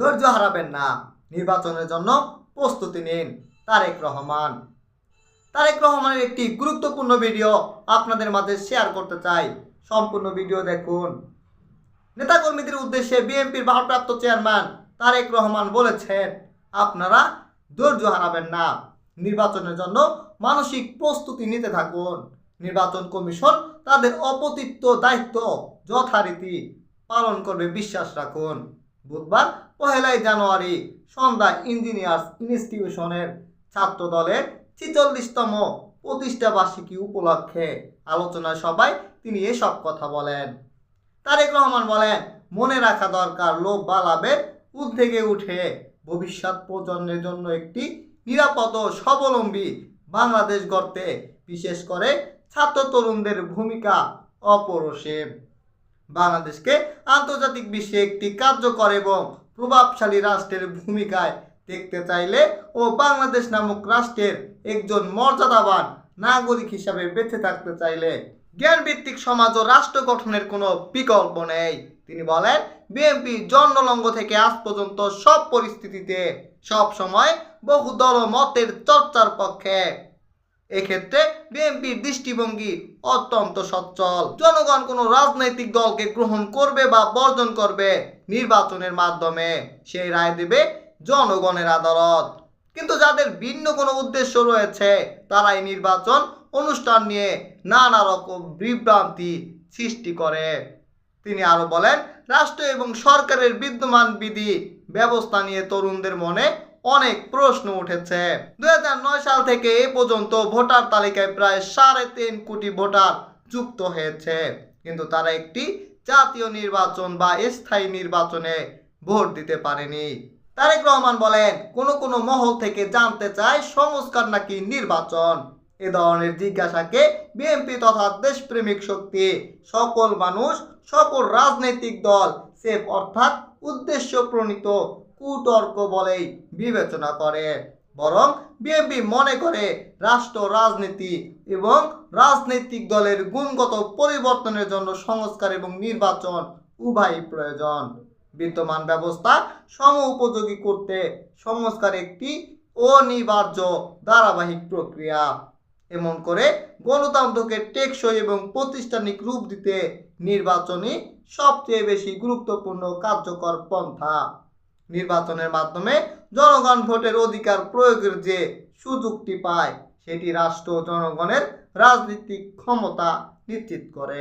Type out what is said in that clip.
ধৈর্য হারাবেন না। নির্বাচনের জন্য প্রস্তুতি নিন। তারেক রহমান। তারেক রহমানের একটি গুরুত্বপূর্ণ ভিডিও আপনাদের মাঝে শেয়ার করতে চাই। সম্পূর্ণ ভিডিও দেখুন। নেতাকর্মীদের উদ্দেশ্যে বিএনপির ভারপ্রাপ্ত চেয়ারম্যান তারেক রহমান বলেছেন, আপনারা ধৈর্য হারাবেন না। নির্বাচনের জন্য মানসিক প্রস্তুতি নিতে থাকুন। নির্বাচন কমিশন তাদের অপতিত্ব দায়িত্ব যথারীতি পালন করবে, বিশ্বাস রাখুন। বুধবার পহেলাই জানুয়ারি সন্ধ্যা ইঞ্জিনিয়ার্স ইনস্টিটিউশনের ছাত্র দলের ছিচল্লিশতম প্রতিষ্ঠা বার্ষিকী উপলক্ষে আলোচনা সভায় তিনি এসব কথা বলেন। তারেক রহমান বলেন, মনে রাখা দরকার, লোভ বা লাভের উদ্বেগে উঠে ভবিষ্যৎ প্রজন্মের জন্য একটি নিরাপদ স্বাবলম্বী বাংলাদেশ গড়তে বিশেষ করে ছাত্র তরুণদের ভূমিকা অপরসীম। বাংলাদেশকে আন্তর্জাতিক বিশ্বে একটি কার্যকর এবং প্রভাবশালী রাষ্ট্রের ভূমিকায় দেখতে চাইলে ও বাংলাদেশ নামক রাষ্ট্রের একজন মর্যাদাবান নাগরিক হিসাবে বেঁচে থাকতে চাইলে জ্ঞানভিত্তিক সমাজ ও রাষ্ট্র গঠনের কোনো বিকল্প নেই। তিনি বলেন, বিএনপি জন্মলঙ্গ থেকে আজ পর্যন্ত সব পরিস্থিতিতে সব সময় বহুদল ও মতের চর্চার পক্ষে। এক্ষেত্রে বিএনপির দৃষ্টিভঙ্গি অত্যন্ত সচ্ছল। জনগণ কোনো রাজনৈতিক দলকে গ্রহণ করবে বা বর্জন করবে নির্বাচনের মাধ্যমে, সেই রায় দেবে জনগণের আদালত। কিন্তু যাদের ভিন্ন কোনো উদ্দেশ্য রয়েছে তারা এই নির্বাচন, অনুষ্ঠান নিয়ে নানা রকম বিভ্রান্তি সৃষ্টি করে। তিনি আরও বলেন, রাষ্ট্র এবং সরকারের বিদ্যমান বিধি, ব্যবস্থা নিয়ে তরুণদের মনে অনেক প্রশ্ন উঠেছে। দু হাজার নয় সাল থেকে এ পর্যন্ত ভোটার তালিকায় প্রায় সাড়ে তিন কোটি ভোটার যুক্ত হয়েছে। কিন্তু তারা একটি জাতীয় নির্বাচন বা স্থায়ী নির্বাচনে ভোট দিতে পারেনি। তারেক রহমান বলেন, কোন কোন মহল থেকে জানতে চায় সংস্কার নাকি নির্বাচন? এ ধরনের জিজ্ঞাসাকে বিএনপি তথা দেশপ্রেমিক শক্তি, সকল মানুষ, সকল রাজনৈতিক দল, সেফ অর্থাৎ উদ্দেশ্য প্রণীত কুতর্ক বলেই বিবেচনা করে। বরং বিএনপি মনে করে রাষ্ট্র, রাজনীতি এবং রাজনৈতিক দলের গুণগত পরিবর্তনের জন্য সংস্কার এবং নির্বাচন উভয়ই প্রয়োজন। বিদ্যমান ব্যবস্থা সম উপযোগী করতে সংস্কার একটি অনিবার্য ধারাবাহিক প্রক্রিয়া। এমন করে গণতন্ত্রকে, টেকসই এবং প্রতিষ্ঠানিক রূপ দিতে নির্বাচনই সবচেয়ে বেশি গুরুত্বপূর্ণ কার্যকর পন্থা। নির্বাচনের মাধ্যমে জনগণ ভোটের অধিকার প্রয়োগের যে সুযোগটি পায়, সেটি রাষ্ট্র জনগণের রাজনৈতিক ক্ষমতা নিশ্চিত করে